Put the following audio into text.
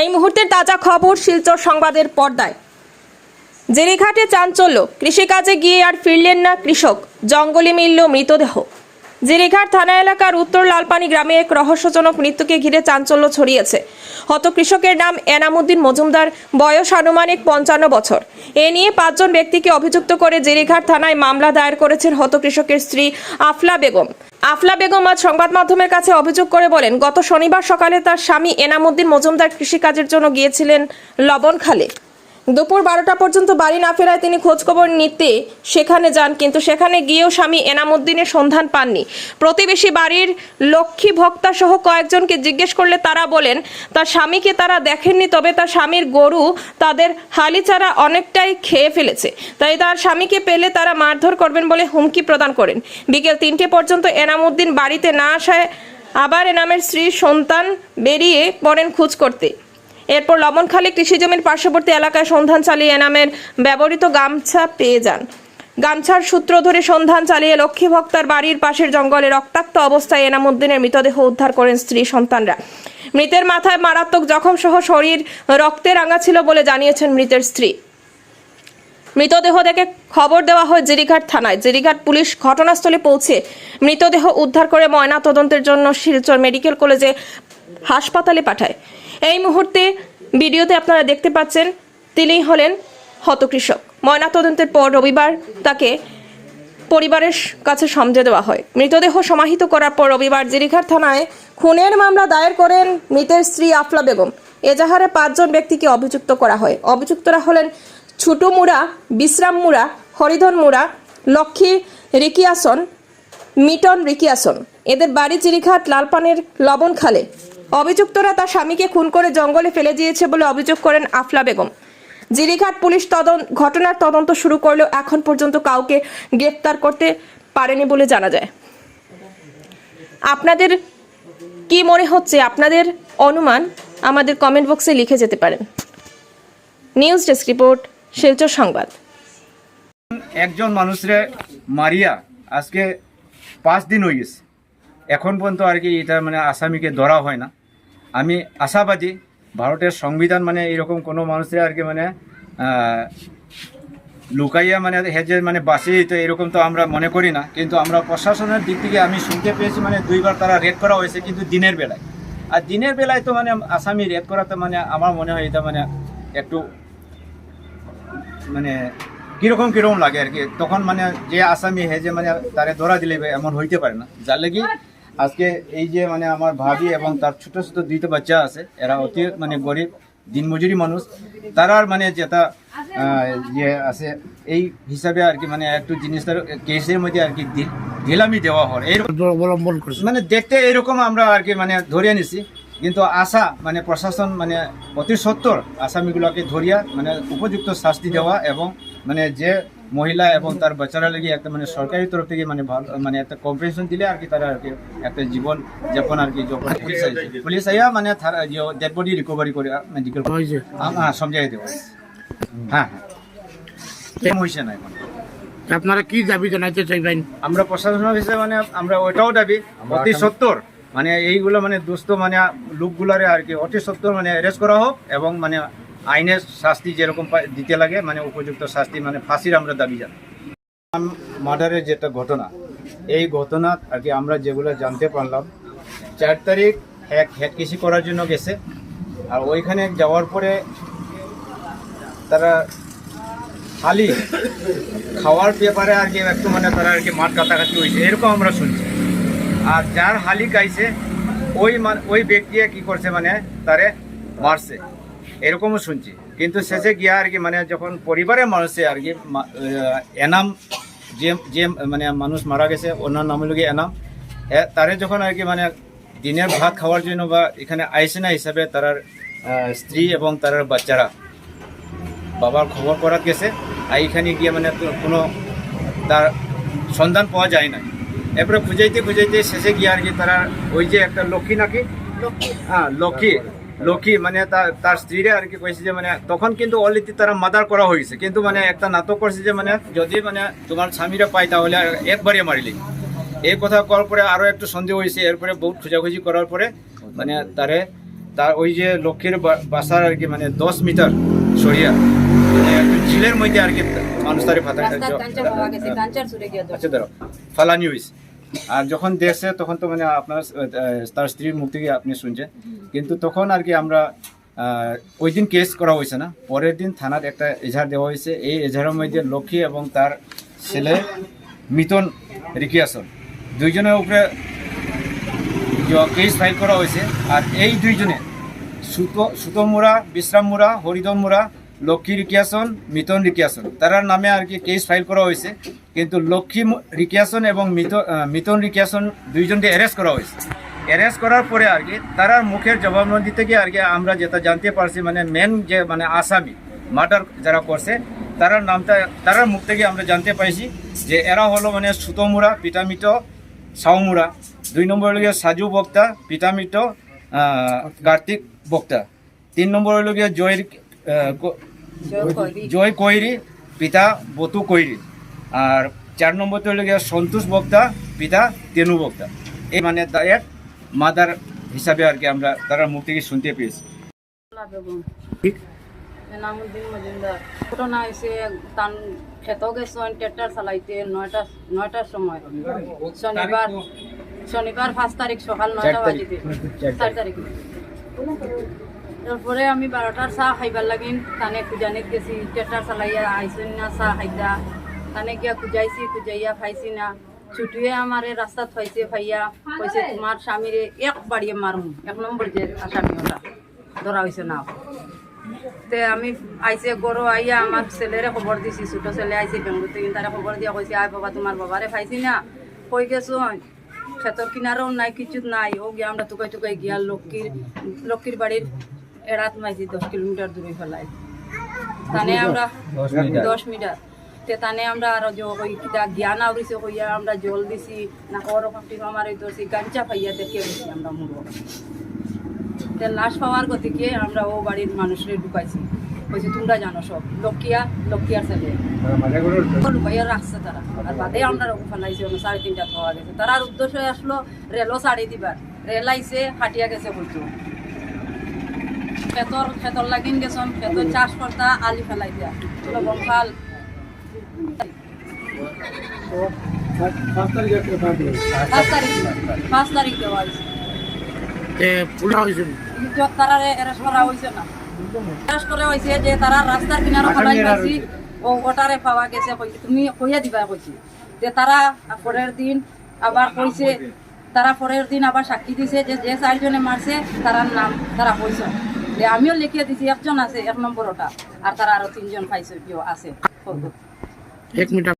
এই মুহূর্তের তাজা খবর শিলচর সংবাদের পর্দায়। জেরিঘাটে চাঞ্চল্য, কৃষিকাজে গিয়ে আর ফিরলেন না কৃষক, জঙ্গলে মিলল মৃতদেহ। জেরিঘাট থানা এলাকার উত্তর লালপানি গ্রামে এক রহস্যজনক মৃত্যুকে ঘিরে চাঞ্চল্য ছড়িয়েছে। হত কৃষকের নাম এনামুদ্দিন মজুমদার, বয়স আনুমানিক পঞ্চান্ন বছর। এ নিয়ে পাঁচজন ব্যক্তিকে অভিযুক্ত করে জেরিঘাট থানায় মামলা দায়ের করেছেন হত কৃষকের স্ত্রী আফলা বেগম। আফলা বেগম আজ সংবাদ মাধ্যমের কাছে অভিযোগ করে বলেন, গত শনিবার সকালে তার স্বামী এনামুদ্দিন মজুমদার কৃষিকাজের জন্য গিয়েছিলেন লবণখালে। দুপুর বারোটা পর্যন্ত বাড়ি না ফেরায় তিনি খোঁজখবর নিতে সেখানে যান, কিন্তু সেখানে গিয়েও স্বামী এনামুদ্দিনের সন্ধান পাননি। প্রতিবেশী বাড়ির লক্ষ্মী ভক্তা সহ কয়েকজনকে জিজ্ঞেস করলে তারা বলেন, তার স্বামীকে তারা দেখেননি, তবে তার স্বামীর গরু তাদের হালিচারা অনেকটাই খেয়ে ফেলেছে। তাই তার স্বামীকে পেলে তারা মারধর করবেন বলে হুমকি প্রদান করেন। বিকেল তিনটে পর্যন্ত এনামুদ্দিন বাড়িতে না আসায় আবার এনামের স্ত্রী সন্তান বেরিয়ে পড়েন খোঁজ করতে। এরপর লবণখালী কৃষিজমির পার্শ্ববর্তী এলাকায় সন্ধান চালিয়ে এনামের ব্যবহৃত গামছা পেয়ে যান। গামছার সূত্র ধরে সন্ধান চালিয়ে লক্ষ্মী ভক্তার বাড়ির পাশের জঙ্গলে রক্তাক্ত অবস্থায় এনামুদ্দিনের মৃতদেহ উদ্ধার করেন স্ত্রী সন্তানরা। মৃতের মাথায় মারাত্মক জখম সহ শরীর, রক্তে রাঙা ছিল বলে জানিয়েছেন মৃতের স্ত্রী। মৃতদেহ দেখে খবর দেওয়া হয় জেরিঘাট থানায়। জেরিঘাট পুলিশ ঘটনাস্থলে পৌঁছে মৃতদেহ উদ্ধার করে ময়না তদন্তের জন্য শিলচর মেডিকেল কলেজে হাসপাতালে পাঠায়। এই মুহূর্তে ভিডিওতে আপনারা দেখতে পাচ্ছেন তিনি হলেন হতকৃষক। ময়না তদন্তের পর রবিবার তাকে পরিবারের কাছে সমঝে দেওয়া হয়। মৃতদেহ সমাহিত করার পর রবিবার জিরিঘাট থানায় খুনের মামলা দায়ের করেন মৃতের স্ত্রী আফলা বেগম। এজাহারে পাঁচজন ব্যক্তিকে অভিযুক্ত করা হয়। অভিযুক্তরা হলেন ছুটু মুড়া বিশ্রাম মুড়া হরিধন মুড়া লক্ষ্মী রিকিয়াসন, মিটন রিকিয়াসন। এদের বাড়ি চিরিঘাট লালপানের লবণখালে। অভিযুক্তরা তার স্বামীকে খুন করে জঙ্গলে ফেলে দিয়েছে বলে অভিযোগ করেন আফলা বেগম। জিরিঘাট পুলিশ তদন্ত ঘটনার তদন্ত শুরু করলেও এখন পর্যন্ত কাউকে গ্রেফতার করতে পারেনি বলে জানা যায়। আপনাদের কি মনে হচ্ছে? আপনাদের অনুমান আমাদের কমেন্ট বক্সে লিখে যেতে পারেন। নিউজ ডেস্ক রিপোর্ট শিলচর সংবাদ। একজন মানুষরে মারিয়া আজকে পাঁচ দিন হয়ে গেছে। এখন পর্যন্ত আর কি এটা মানে আসামিকে ধরা হয় না। আমি আশাবাদী ভারতের সংবিধান মানে এরকম কোনো মানুষের আর কি মানে লুকাইয়া মানে হেজে মানে বাঁচিয়ে তো এরকম তো আমরা মনে করি না। কিন্তু আমরা প্রশাসনের দিক থেকে আমি শুনতে পেয়েছি মানে দুইবার তারা রেড করা হয়েছে কিন্তু দিনের বেলায়। আর দিনের বেলায় তো মানে আসামি রেড করা তো মানে আমার মনে হয় এটা মানে একটু মানে কীরকম কীরকম লাগে আর কি। তখন মানে যে আসামি হে যে মানে তারে ধরা দিলে এমন হইতে পারে না। যার লাগি আজকে এই যে মানে আমার ভাবি এবং তার ছোট ছোট দুইটা বাচ্চা আছে এরা অতি মানে গরিব দিনমজুরি মানুষ। তারার মানে যেটা যে আছে এই হিসাবে আর কি মানে একটু জিনিসটার কেসের মধ্যে আর কি ঢিলামি দেওয়া হয়। এই অবলম্বন করছে। মানে দেখতে এরকম আমরা আর কি মানে ধরিয়ে নিছি। কিন্তু আশা মানে প্রশাসন মানে অতি সত্তর আসামিগুলোকে ধরিয়া মানে উপযুক্ত শাস্তি দেওয়া এবং মানে যে মহিলা এবং তার বাচ্চারা লাগি একটা মানে সরকারি তরফ থেকে মানে ভালো মানে একটা কম্পেনশন দিলে আর কি তারা আর কি একটা জীবন যাপন আর কি যখন পুলিশ পুলিশ আইয়া মানে ডেড বডি রিকভারি করে মেডিকেল হ্যাঁ সমঝাই দেওয়া হ্যাঁ হ্যাঁ। হয়েছে না এখন? আপনারা কি দাবি জানাইতে চাইবেন? আমরা প্রশাসন হিসেবে মানে আমরা ওইটাও দাবি অতি সত্তর। মানে এইগুলো মানে দুস্থ মানে লোকগুলারে আর কি অতি সত্তর মানে অ্যারেস্ট করা হোক এবং মানে আইনের শাস্তি যেরকম দিতে লাগে মানে উপযুক্ত শাস্তি মানে ফাঁসির আমরা দাবি জানাই। মার্ডারের যেটা ঘটনা, এই ঘটনা আর কি আমরা যেগুলো জানতে পারলাম, চার তারিখ এক হ্যাক কৃষি করার জন্য গেছে। আর ওইখানে যাওয়ার পরে তারা খালি খাওয়ার ব্যাপারে আর কি একটু মানে তারা আর কি মাঠ কাটাকাটি হয়েছে, এরকম আমরা শুনছি। আর যার হালি গাইছে ওই মান- ওই ব্যক্তি কি করছে মানে তারে মারছে। এরকমও শুনছি। কিন্তু শেষে গিয়া আর কি মানে যখন পরিবারের মানুষে আর কি এনাম যে যে মানে মানুষ মারা গেছে ওনার নাম হলো এনাম তারে যখন আর কি মানে দিনের ভাত খাওয়ার জন্য বা এখানে আইসে না হিসাবে তার স্ত্রী এবং তার বাচ্চারা বাবার খবর করাত গেছে আর এখানে গিয়ে মানে কোনো তার সন্ধান পাওয়া যায় না এরপরে খুঁজাইতে খুঁজাইতে শেষে গিয়ে আর কি তারা ওই যে একটা লক্ষ্মী নাকি? হ্যাঁ লক্ষ্মী। লক্ষ্মী মানে তার তার স্ত্রীরে আর কি কইছে যে মানে তখন কিন্তু অলরেডি তারা মাদার করা হয়েছে কিন্তু মানে একটা নাটক করছে যে মানে যদি মানে তোমার স্বামীরা পাই তাহলে একবারে মারিলি। এই কথা করার পরে আরও একটু সন্দেহ হয়েছে এরপরে বহুত খোঁজাখুঁজি করার পরে মানে তারে তার ওই যে লক্ষ্মীর বাসার আর কি মানে দশ মিটার সরিয়া মানে ঝিলের মধ্যে আর কি মানুষ তারে ফাতা আচ্ছা ধরো ফালানি হয়েছে আর যখন দেখছে, তখন তো মানে আপনার তার স্ত্রীর মুখ থেকে আপনি শুনছেন। কিন্তু তখন আর কি আমরা ওই দিন কেস করা হয়েছে না। পরের দিন থানার একটা এজাহার দেওয়া হয়েছে। এই এজাহারের মধ্যে লক্ষ্মী এবং তার ছেলে মিতন রিকিয়াসন। দুইজনের উপরে কেস ফাইল করা হয়েছে। আর এই দুইজনে, সুতো সুতম মুরা বিশ্রাম মুরা হরিদন মুরা লক্ষ্মী রিকিয়াসন, মিতন রিকিয়াসন, তারার নামে আর কি কেস ফাইল করা হয়েছে। কিন্তু লক্ষ্মী রিকিয়াসন এবং মিতন রিকিয়াসন দুইজনকে অ্যারেস্ট করা হয়েছে। অ্যারেস্ট করার পরে আর কি তারার মুখের জবাববন্দি থেকে আর কি আমরা যেটা জানতে পারছি মানে মেন যে মানে আসামি মার্ডার যারা করছে তারার নামটা তারার মুখ থেকে আমরা জানতে পাইছি যে এরা হলো মানে সুতমুরা পিটামিটো সাউমুরা দুই নম্বর হলো গিয়ে সাজু বক্তা পিটামিটো কার্তিক বক্তা। তিন নম্বর হলো গিয়ে জয়ের জয় কৈরি পিতা বতু কৈরি। আর চার নম্বর তো হলো গিয়ে সন্তোষ বক্তা পিতা তেনু বক্তা। এই মানে এক মাদার হিসাবে আর কি আমরা তারা মুখ থেকে শুনতে পেয়েছি। ঠিক। এনামুদ্দিন মজুমদার। ঘটনা হয়েছে তান খেত গেছেন ট্রেক্টর চালাইতে নয়টা নয়টার সময়। শনিবার শনিবার পাঁচ তারিখ সকাল নয়টা বাজিতে। চার তারিখ। তারপরে আমি বারোটার চাহ খাইবার লাগিন তানে খুজানিত গেছি ট্রেক্টর চালাইয়া আইসুন না চাহ খাইতা। তানে গিয়া খুজাইছি খুজাইয়া খাইছি না ছুটুয়ে আমারে রাস্তাত ফাইছে ফাইয়া কইছে তোমার স্বামীরে এক বাড়িয়ে মারমু এক নম্বর যে আসামি ওটা ধরা হয়েছে না তে আমি আইসে গরো আইয়া আমার ছেলেরে খবর দিছি ছোট ছেলে আইসে থেকে তারা খবর দিয়া কইছে আয় বাবা তোমার বাবারে পাইছি না কই গেছো ক্ষেতর কিনারও নাই কিছু নাই ও গিয়া আমরা টুকাই টুকাই গিয়া লক্ষ্মীর লক্ষ্মীর বাড়ির এড়াত মাইছি দশ কিলোমিটার দূরে ফেলাই তানে আমরা দশ মিটার তে তানে আমরা আর যে কিতা জ্ঞান আউরিছে কইয়া আমরা জল দিছি না কর কাপটি আমার এই ধরছি গাঞ্চা পাইয়া দেখে গেছি আমরা মুড়ো তে লাশ পাওয়ার গতিকে আমরা ও বাড়ির মানুষরে ঢুকাইছি কইছে তোমরা জানো সব লক্ষ্মীয়া লক্ষ্মীয়ার ছেলে লুকাইয়া রাখছে তারা আর বাদে। আমরা রকম ফেলাইছে সাড়ে তিনটা পাওয়া গেছে তারার উদ্দেশ্য আসলো রেলও ছাড়ি দিবার রেল আইসে হাটিয়া গেছে হইতো খেতর খেতর লাগিন গেছন খেতর চাষ করতা আলি ফেলাই দিয়া চলো বংশাল পাঁচ তারিখ দেওয়া হয়েছে। তারা এরেস্ট করা হয়েছে না। এরেস্ট করা হয়েছে যে তারা রাস্তার কিনারে ফলাই পাইছি ও ওটারে পাওয়া গেছে কইছে তুমি কইয়া দিবা কইছি যে তারা পরের দিন আবার কইছে তারা পরের দিন আবার সাক্ষী দিছে যে যে চারজনে মারছে তারার নাম তারা কইছে। যে আমিও লিখিয়ে দিছি একজন আছে এক নম্বর ওটা আর তারা আরও তিনজন পাইছে কেউ আছে। এক মিনিট